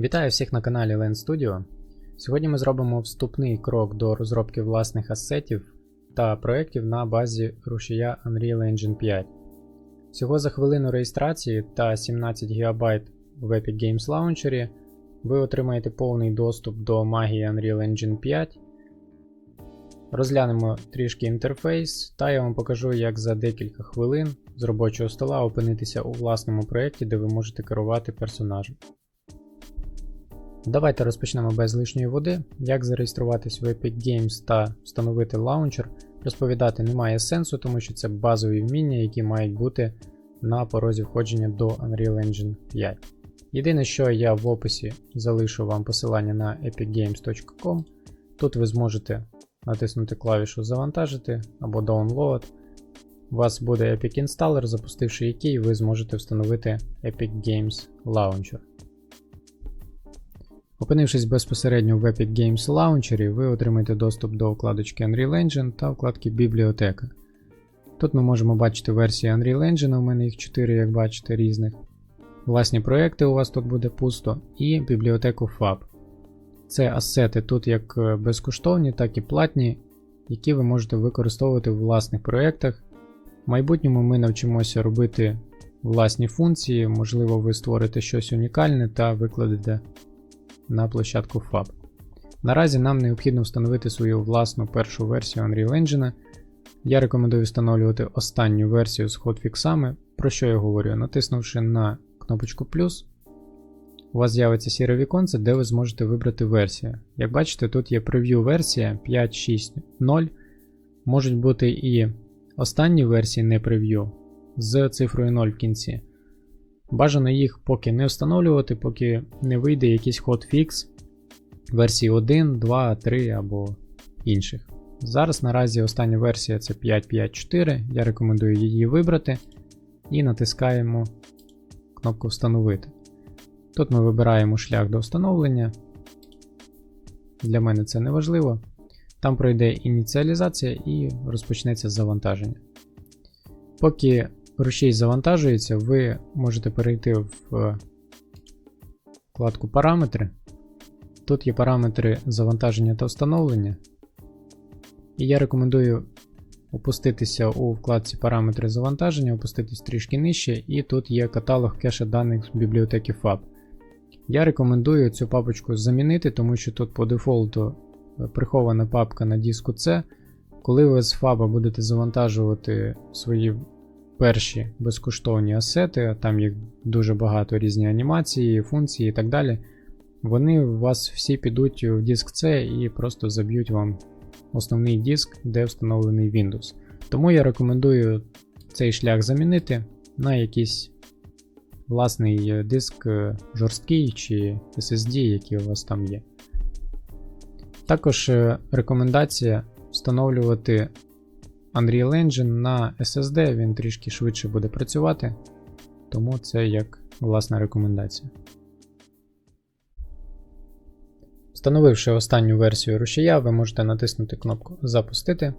Вітаю всіх на каналі Land Studio. Сьогодні ми зробимо вступний крок до розробки власних асетів та проєктів на базі рушія Unreal Engine 5. Всього за хвилину реєстрації та 17 ГБ в Epic Games Launcher ви отримаєте повний доступ до магії Unreal Engine 5. Розглянемо трішки інтерфейс, та я вам покажу, як за декілька хвилин з робочого стола опинитися у власному проєкті, де ви можете керувати персонажем. Давайте розпочнемо без лишньої води. Як зареєструватись в Epic Games та встановити лаунчер, розповідати немає сенсу, тому що це базові вміння, які мають бути на порозі входження до Unreal Engine 5. Єдине, що я в описі залишу вам посилання на epicgames.com. Тут ви зможете натиснути клавішу Завантажити або Download. У вас буде Epic Installer, запустивши який ви зможете встановити Epic Games Launcher. Опинившись безпосередньо в Epic Games Launcher, ви отримаєте доступ до вкладочки Unreal Engine та вкладки Бібліотека. Тут ми можемо бачити версії Unreal Engine, у мене їх 4, як бачите, різних. Власні проекти у вас тут буде пусто, і бібліотеку FAB. Це асети тут як безкоштовні, так і платні, які ви можете використовувати в власних проєктах. В майбутньому ми навчимося робити власні функції, можливо, ви створите щось унікальне та викладете на площадку FAB. Наразі нам необхідно встановити свою власну першу версію Unreal Engine. Я рекомендую встановлювати останню версію з хотфіксами. Про що я говорю? Натиснувши на кнопочку плюс, у вас з'явиться сіре віконце, де ви зможете вибрати версію. Як бачите, тут є прев'ю версія 5.6.0. Можуть бути і останні версії не прев'ю з цифрою 0 в кінці. Бажано їх поки не встановлювати, поки не вийде якийсь хотфікс версії 1, 2, 3 або інших. Зараз наразі остання версія це 5.5.4, я рекомендую її вибрати і натискаємо кнопку Встановити. Тут ми вибираємо шлях до встановлення. Для мене це не важливо. Там пройде ініціалізація і розпочнеться завантаження. Поки рушій завантажується, ви можете перейти в вкладку Параметри. Тут є параметри завантаження та встановлення. І я рекомендую опуститися у вкладці Параметри завантаження, опуститись трішки нижче, і тут є каталог кеша даних з бібліотеки FAB. Я рекомендую цю папочку замінити, тому що тут по дефолту прихована папка на диску C. Коли ви з FAB будете завантажувати свої перші безкоштовні асети, там їх дуже багато різні анімації, функції і так далі. Вони у вас всі підуть в диск C і просто заб'ють вам основний диск, де встановлений Windows. Тому я рекомендую цей шлях замінити на якийсь власний диск жорсткий чи SSD, який у вас там є. Також рекомендація встановлювати Unreal Engine на SSD, він трішки швидше буде працювати, тому це як власна рекомендація. Встановивши останню версію рушія, ви можете натиснути кнопку Запустити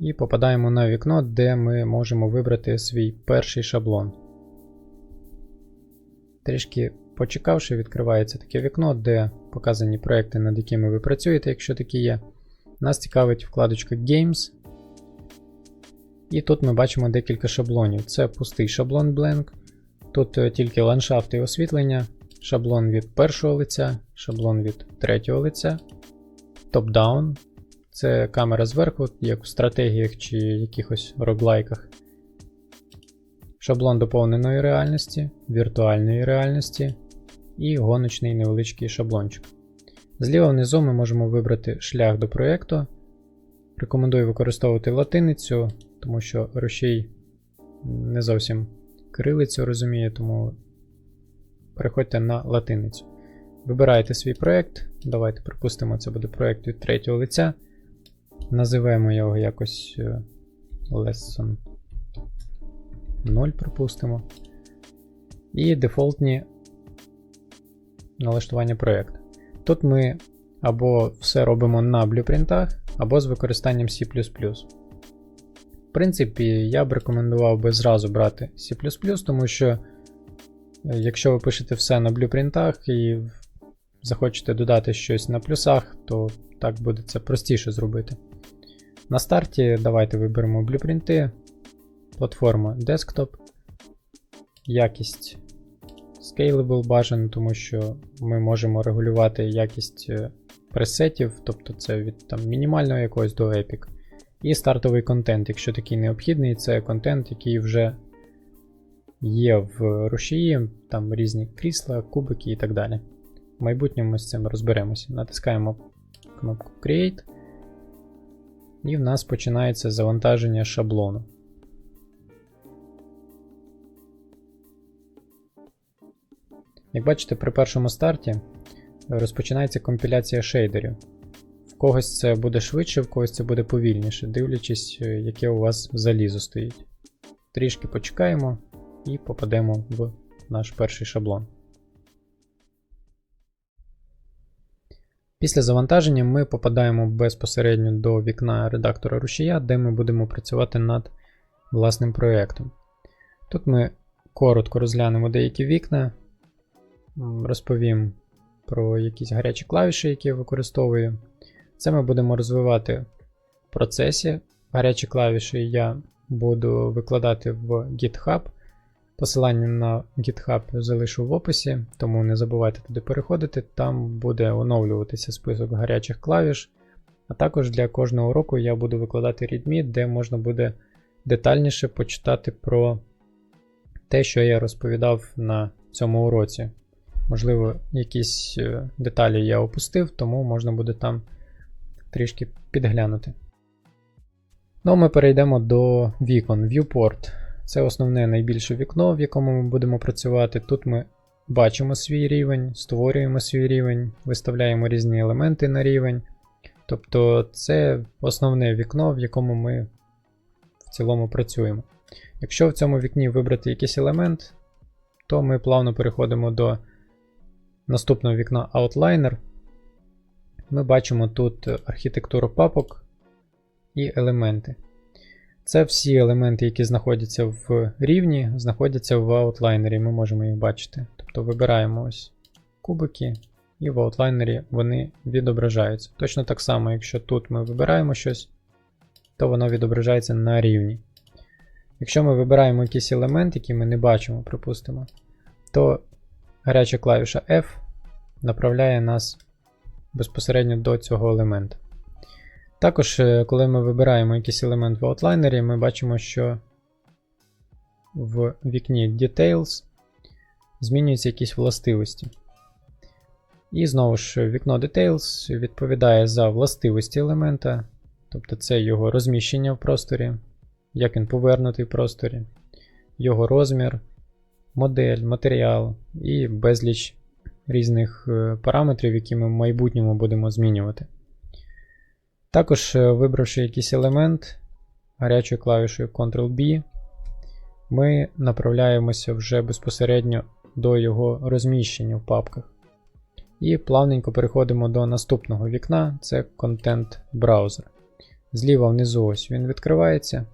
і попадаємо на вікно, де ми можемо вибрати свій перший шаблон. Трішки почекавши, відкривається таке вікно, де показані проекти, над якими ви працюєте, якщо такі є. Нас цікавить вкладочка Games. І тут ми бачимо декілька шаблонів. Це пустий шаблон Blank. Тут тільки ландшафт і освітлення, шаблон від першого лиця, шаблон від третього лиця, топ-даун. Це камера зверху, як в стратегіях чи якихось роглайках. Шаблон доповненої реальності, віртуальної реальності і гоночний невеличкий шаблончик. Зліва внизу ми можемо вибрати шлях до проєкту. Рекомендую використовувати латиницю, тому що рушій не зовсім кирилицю розуміє, тому переходьте на латиницю. Вибираєте свій проєкт. Давайте припустимо, це буде проєкт від третього лиця. Називаємо його якось Lesson 0, припустимо. І дефолтні налаштування проєкту. Тут ми або все робимо на блюпринтах, або з використанням C. Принципі, я б рекомендував би зразу брати C, тому що Е, Якщо ви пишете все на блюпринтах і захочете додати щось на плюсах, то так буде це простіше зробити. На старті давайте виберемо блюпринти, платформа Desktop, якість Scalable бажано, тому що ми можемо регулювати якість е, пресетів, тобто це від там, мінімального якогось до Epic. І стартовий контент, якщо такий необхідний, це контент, який вже є в рушії, там різні крісла, кубики і так далі. В майбутньому ми з цим розберемося. Натискаємо кнопку Create, і в нас починається завантаження шаблону. Як бачите, при першому старті розпочинається компіляція шейдерів. В когось це буде швидше, в когось це буде повільніше, дивлячись, е, яке у вас залізо стоїть. Трішки почекаємо і попадемо в наш перший шаблон. Після завантаження ми попадаємо безпосередньо до вікна редактора рушія, де ми будемо працювати над власним проєктом. Тут ми коротко розглянемо деякі вікна, розповім про якісь гарячі клавіші, які я використовую. Це ми будемо розвивати в процесі. Гарячі клавіші я буду викладати в GitHub. Посилання на GitHub залишу в описі, тому не забувайте туди переходити, там буде оновлюватися список гарячих клавіш. А також для кожного уроку я буду викладати readme, де можна буде детальніше почитати про те, що я розповідав на цьому уроці. Можливо, якісь е, деталі я опустив, тому можна буде там трішки підглянути. Ну, ми перейдемо до вікон. Viewport. Це основне найбільше вікно, в якому ми будемо працювати. Тут ми бачимо свій рівень, створюємо свій рівень, виставляємо різні елементи на рівень. Тобто це основне вікно, в якому ми в цілому працюємо. Якщо в цьому вікні вибрати якийсь елемент, то ми плавно переходимо до наступного вікна Outliner. Ми бачимо тут архітектуру папок і елементи. Це всі елементи, які знаходяться в рівні, знаходяться в аутлайнері, ми можемо їх бачити. Тобто вибираємо ось кубики, і в аутлайнері вони відображаються. Точно так само, якщо тут ми вибираємо щось, то воно відображається на рівні. Якщо ми вибираємо якийсь елемент, який ми не бачимо, припустимо, то гаряча клавіша F направляє нас безпосередньо до цього елемента. Також, е, коли ми вибираємо якийсь елемент в аутлайнері, ми бачимо, що в вікні Details змінюються якісь властивості. І знову ж, вікно Details відповідає за властивості елемента, тобто це його розміщення в просторі, як він повернутий в просторі, його розмір, модель, матеріал і безліч різних е, параметрів, які ми в майбутньому будемо змінювати. Також, е, вибравши якийсь елемент гарячою клавішою Ctrl-B, ми направляємося вже безпосередньо до його розміщення в папках. І плавненько переходимо до наступного вікна це Content Browser. Зліва внизу ось він відкривається.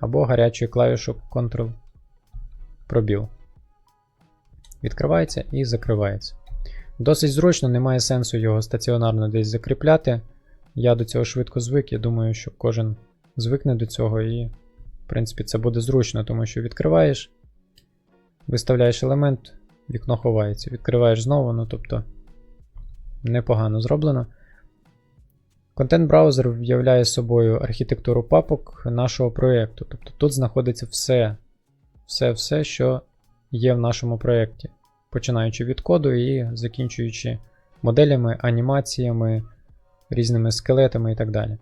Або гарячою клавішою Ctrl пробіл. Відкривається і закривається. Досить зручно, немає сенсу його стаціонарно десь закріпляти. Я до цього швидко звик, я думаю, що кожен звикне до цього, і, в принципі, це буде зручно, тому що відкриваєш, виставляєш елемент, вікно ховається. Відкриваєш знову, ну тобто непогано зроблено. Контент-браузер являє собою архітектуру папок нашого проєкту. Тобто тут знаходиться все, все, все, що є в нашому проєкті, починаючи від коду і закінчуючи моделями, анімаціями різними скелетами і так далі.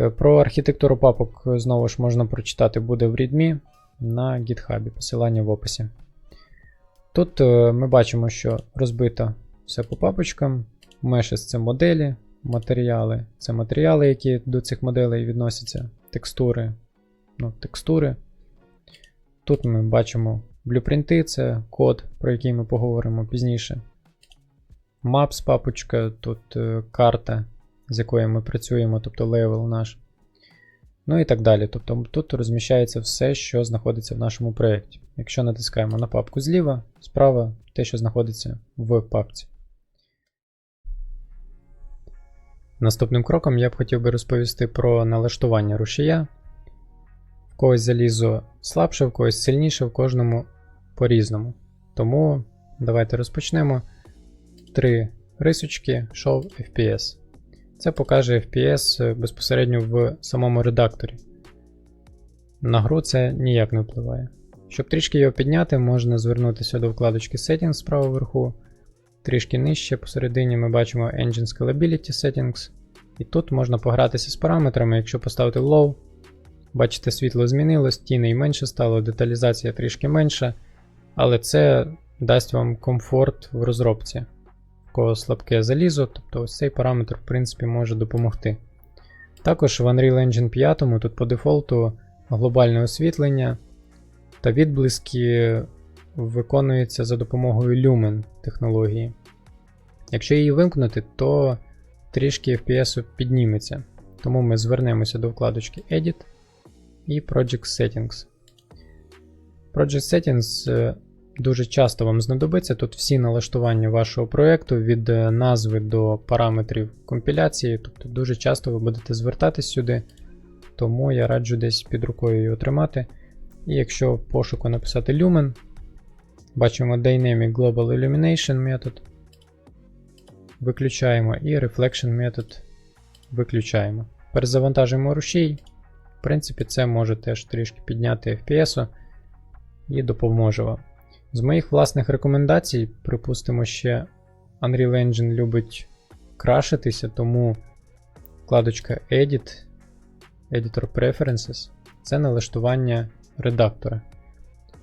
Е, Про архітектуру папок знову ж можна прочитати буде в README на GitHub, посилання в описі. Тут е, ми бачимо, що розбито все по папочкам. Meshes це моделі, матеріали це матеріали, які до цих моделей відносяться, текстури. ну, текстури. Тут ми бачимо блюпринти, це код, про який ми поговоримо пізніше. Maps папочка, тут е, карта, з якою ми працюємо, тобто левел наш. Ну і так далі. Тобто тут розміщається все, що знаходиться в нашому проєкті. Якщо натискаємо на папку зліва, справа те, що знаходиться в папці. Наступним кроком я б хотів би розповісти про налаштування рушія. В когось залізо слабше, в когось сильніше, в кожному по-різному. Тому давайте розпочнемо. Три рисочки Show FPS. Це покаже FPS безпосередньо в самому редакторі. На гру це ніяк не впливає. Щоб трішки його підняти, можна звернутися до вкладочки Settings справа вверху. Трішки нижче, посередині ми бачимо Engine Scalability Settings. І тут можна погратися з параметрами, якщо поставити Low. Бачите, світло змінилось, тіней менше стало, деталізація трішки менша. Але це дасть вам комфорт в розробці. В кого слабке залізо, тобто ось цей параметр, в принципі, може допомогти. Також в Unreal Engine 5 тут по дефолту глобальне освітлення та відблиски виконуються за допомогою Lumen технології. Якщо її вимкнути, то трішки FPS підніметься. Тому ми звернемося до вкладочки Edit і Project Settings. Project Settings е, дуже часто вам знадобиться. Тут всі налаштування вашого проєкту від е, назви до параметрів компіляції. Тобто дуже часто ви будете звертатись сюди, тому я раджу десь під рукою його тримати. І якщо в пошуку написати Lumen, бачимо Dynamic Global Illumination метод. Виключаємо і Reflection метод виключаємо. Перезавантажуємо рушій. Принципі, це може теж трішки підняти FPS і допоможе вам. З моїх власних рекомендацій, припустимо, ще Unreal Engine любить крашитися, тому вкладочка Edit, Editor Preferences це налаштування редактора.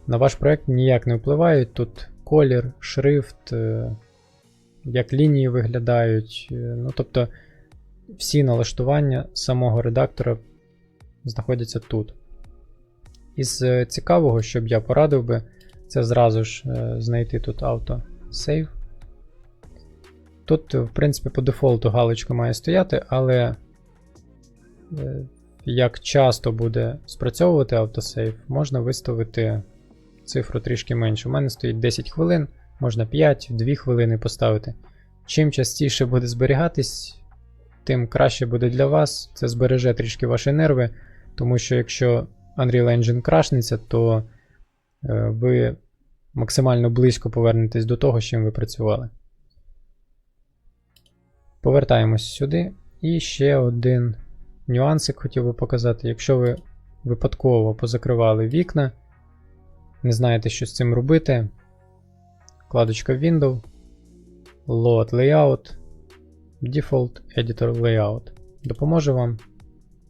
На ваш проект ніяк не впливають. Тут колір, шрифт, е, як лінії виглядають. е, Ну, тобто всі налаштування самого редактора знаходяться тут. Із е, цікавого, що б я порадив би, це зразу ж е, знайти тут Auto Save. Тут, в принципі, по дефолту галочка має стояти, але е, як часто буде спрацьовувати автосейв, можна виставити цифру трішки менше. У мене стоїть 10 хвилин, можна 5, 2 хвилини поставити. Чим частіше буде зберігатись, тим краще буде для вас. Це збереже трішки ваші нерви, тому що якщо Unreal Engine крашнеться, то е, ви максимально близько повернетесь до того, з чим ви працювали. Повертаємось сюди. І ще один нюансик хотів би показати. Якщо ви випадково позакривали вікна, не знаєте, що з цим робити. Вкладочка Window, Load Layout, Default Editor Layout. Допоможе вам.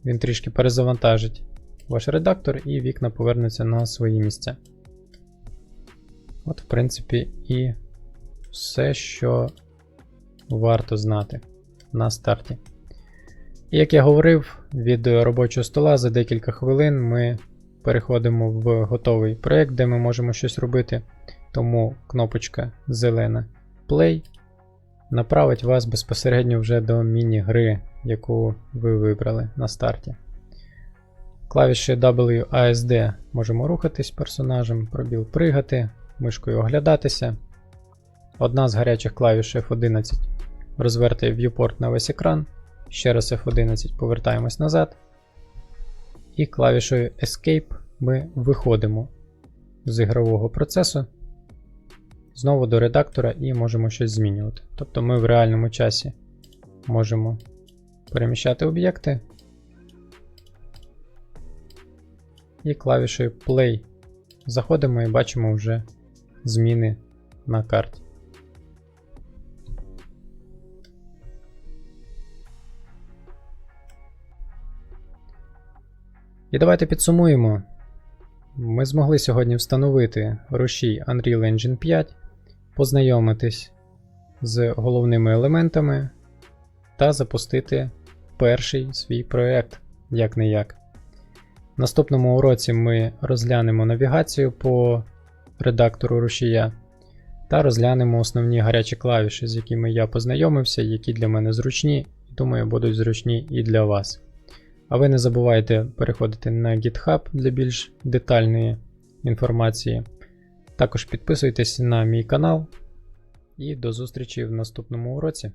Він трішки перезавантажить ваш редактор, і вікна повернуться на свої місця. От, в принципі, і все, що варто знати на старті. І як я говорив, від робочого стола за декілька хвилин ми переходимо в готовий проєкт, де ми можемо щось робити. Тому кнопочка зелена Play направить вас безпосередньо вже до міні-гри, яку ви вибрали на старті. Клавіші WASD можемо рухатись персонажем, пробіл пригати, мишкою оглядатися. Одна з гарячих клавіш F11 розвертає viewport на весь екран. Ще раз F11 повертаємось назад. І клавішою Escape ми виходимо з ігрового процесу. Знову до редактора і можемо щось змінювати. Тобто ми в реальному часі можемо переміщати об'єкти. І клавішою Play заходимо і бачимо вже зміни на карті. І давайте підсумуємо. Ми змогли сьогодні встановити рушій Unreal Engine 5, познайомитись з головними елементами та запустити перший свій проєкт, як не як. В наступному уроці ми розглянемо навігацію по редактору рушія та розглянемо основні гарячі клавіші, з якими я познайомився, які для мене зручні, і думаю, будуть зручні і для вас. А ви не забувайте переходити на GitHub для більш детальної інформації. Також підписуйтесь на мій канал і до зустрічі в наступному уроці.